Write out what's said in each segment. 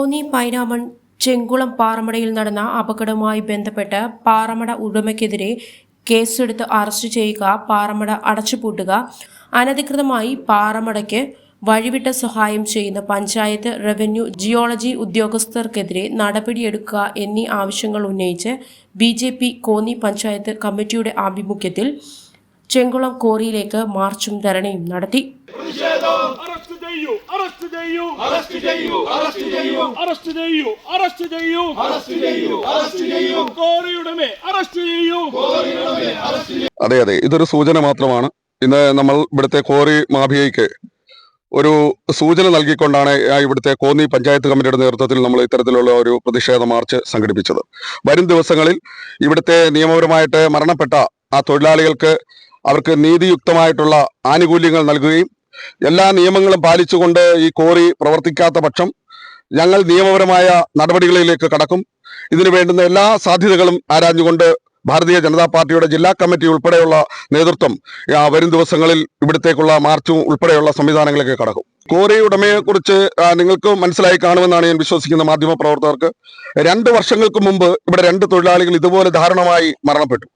കോന്നി പൈനാമൺ ചെങ്കുളം പാറമടയിൽ നടന്ന അപകടവുമായി ബന്ധപ്പെട്ട് പാറമട ഉടമയ്ക്കെതിരെ കേസെടുത്ത് അറസ്റ്റ് ചെയ്യുക പാറമട അടച്ചുപൂട്ടുക അനധികൃതമായി പാറമടയ്ക്ക് വഴിവിട്ട സഹായം ചെയ്യുന്ന പഞ്ചായത്ത് റവന്യൂ ജിയോളജി ഉദ്യോഗസ്ഥർക്കെതിരെ നടപടിയെടുക്കുക എന്നീ ആവശ്യങ്ങൾ ഉന്നയിച്ച് ബി കോന്നി പഞ്ചായത്ത് കമ്മിറ്റിയുടെ ആഭിമുഖ്യത്തിൽ ചെങ്കുളം കോറിയിലേക്ക് മാർച്ചും ധരണിയും നടത്തി. അതെ അതെ. ഇതൊരു സൂചന മാത്രമാണ്. ഇന്ന് നമ്മൾ ഇവിടുത്തെ കോറി മാഫിയയ്ക്ക് ഒരു സൂചന നൽകിക്കൊണ്ടാണ് ഇവിടുത്തെ കോന്നി പഞ്ചായത്ത് കമ്മിറ്റിയുടെ നേതൃത്വത്തിൽ നമ്മൾ ഇത്തരത്തിലുള്ള ഒരു പ്രതിഷേധ മാർച്ച് സംഘടിപ്പിച്ചത്. വരും ദിവസങ്ങളിൽ ഇവിടുത്തെ നിയമപരമായിട്ട് മരണപ്പെട്ട ആ തൊഴിലാളികൾക്ക് അവർക്ക് നീതിയുക്തമായിട്ടുള്ള ആനുകൂല്യങ്ങൾ നൽകുകയും എല്ലാ നിയമങ്ങളും പാലിച്ചുകൊണ്ട് ഈ കോറി പ്രവർത്തിക്കാത്ത പക്ഷം ഞങ്ങൾ നിയമപരമായ നടപടികളിലേക്ക് കടക്കും. ഇതിനു വേണ്ടുന്ന എല്ലാ സാധ്യതകളും ആരാഞ്ഞുകൊണ്ട് ഭാരതീയ ജനതാ പാർട്ടിയുടെ ജില്ലാ കമ്മിറ്റി ഉൾപ്പെടെയുള്ള നേതൃത്വം വരും ദിവസങ്ങളിൽ ഇവിടത്തേക്കുള്ള മാർച്ചും ഉൾപ്പെടെയുള്ള സംവിധാനങ്ങളിലേക്ക് കടക്കും. കോറി ഉടമയെക്കുറിച്ച് നിങ്ങൾക്ക് മനസ്സിലായി കാണുമെന്നാണ് ഞാൻ വിശ്വസിക്കുന്ന മാധ്യമ പ്രവർത്തകർക്ക്. രണ്ട് വർഷങ്ങൾക്ക് മുമ്പ് ഇവിടെ രണ്ട് തൊഴിലാളികൾ ഇതുപോലെ ദാരുണമായി മരണപ്പെട്ടു.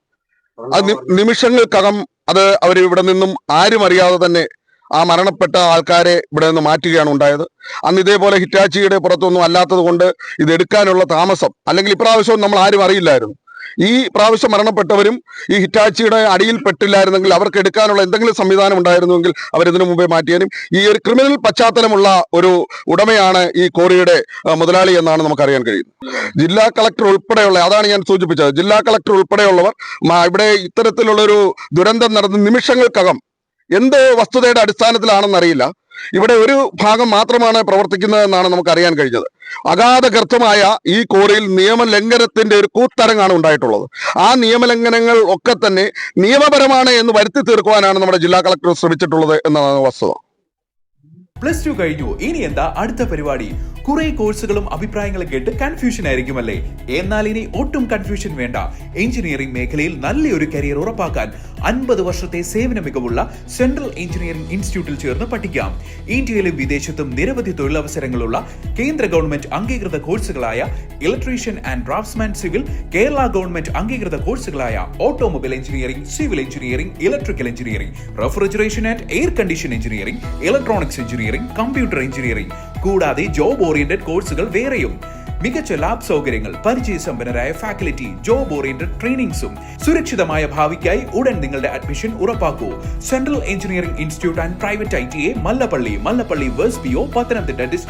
അത് നിമിഷങ്ങൾക്കകം അത് അവർ ഇവിടെ നിന്നും ആരും അറിയാതെ തന്നെ ആ മരണപ്പെട്ട ആൾക്കാരെ ഇവിടെ നിന്ന് മാറ്റുകയാണ് ഉണ്ടായത്. അന്ന് ഇതേപോലെ ഹിറ്റാച്ചിയുടെ പുറത്തൊന്നും അല്ലാത്തത് കൊണ്ട് ഇതെടുക്കാനുള്ള താമസം അല്ലെങ്കിൽ ഇപ്രാവശ്യവും നമ്മൾ ആരും അറിയില്ലായിരുന്നു. ഈ പ്രാവശ്യം മരണപ്പെട്ടവരും ഈ ഹിറ്റാച്ചിയുടെ അടിയിൽ പെട്ടില്ലായിരുന്നെങ്കിൽ അവർക്ക് എടുക്കാനുള്ള എന്തെങ്കിലും സംവിധാനം ഉണ്ടായിരുന്നുവെങ്കിൽ അവരിതിനു മുമ്പേ മാറ്റിയാലും ഈ ഒരു ക്രിമിനൽ പശ്ചാത്തലമുള്ള ഒരു ഉടമയാണ് ഈ കോറിയുടെ മുതലാളി എന്നാണ് നമുക്കറിയാൻ കഴിയുന്നത്. ജില്ലാ കളക്ടർ ഉൾപ്പെടെയുള്ള അതാണ് ഞാൻ സൂചിപ്പിച്ചത് ജില്ലാ കളക്ടർ ഉൾപ്പെടെയുള്ളവർ ഇവിടെ ഇത്തരത്തിലുള്ളൊരു ദുരന്തം നടന്ന നിമിഷങ്ങൾക്കകം എന്ത് വസ്തുതയുടെ അടിസ്ഥാനത്തിലാണെന്നറിയില്ല. ഇവിടെ ഒരു ഭാഗം മാത്രമാണ് പ്രവർത്തിക്കുന്നതെന്നാണ് നമുക്ക് അറിയാൻ കഴിഞ്ഞത്. അഗാധ ഗർത്തമായ ഈ കോറിയിൽ നിയമലംഘനത്തിന്റെ ഒരു കൂത്തരങ്ങാണ് ഉണ്ടായിട്ടുള്ളത്. ആ നിയമലംഘനങ്ങൾ ഒക്കെ തന്നെ നിയമപരമാണ് എന്ന് വരുത്തി തീർക്കുവാനാണ് നമ്മുടെ ജില്ലാ കളക്ടർ ശ്രമിച്ചിട്ടുള്ളത് എന്നതാണ് വസ്തുത. പ്ലസ് ടു കഴിഞ്ഞു. ഇനി എന്താ അടുത്ത പരിപാടി? കുറെ കോഴ്സുകളും അഭിപ്രായങ്ങളും കേട്ട് കൺഫ്യൂഷൻ ആയിരിക്കുമല്ലേ? എന്നാൽ ഇനി ഒട്ടും കൺഫ്യൂഷൻ വേണ്ട. എഞ്ചിനീയറിംഗ് മേഖലയിൽ നല്ലൊരു കരിയർ ഉറപ്പാക്കാൻ അൻപത് വർഷത്തെ സേവന മികവുള്ള സെൻട്രൽ എഞ്ചിനീയറിംഗ് ഇൻസ്റ്റിറ്റ്യൂട്ടിൽ ചേർന്ന് പഠിക്കാം. ഇന്ത്യയിലും വിദേശത്തും നിരവധി തൊഴിലവസരങ്ങളുള്ള കേന്ദ്ര ഗവൺമെന്റ് അംഗീകൃത കോഴ്സുകളായ electrician and draftsman civil Kerala government അംഗീകൃത കോഴ്സുകളായ automobile engineering civil engineering electrical engineering refrigeration and air condition engineering electronics engineering computer engineering. കൂടാതെ ജോബ് ഓറിയന്റഡ് കോഴ്സുകൾ വേറെയും. മികച്ച ലാബ് സൗകര്യങ്ങൾ പരിചയസമ്പന്നരായ ഫാക്കൽറ്റി ജോബ് ഓറിയന്റഡ് ട്രെയിനിങ്സും. സുരക്ഷിതമായ ഭാവിക്കായി ഉടൻ നിങ്ങളുടെ admission ഉറപ്പാക്കൂ. Central engineering institute and private I T A Mallappally Mallappally verse P O Pathanamthitta district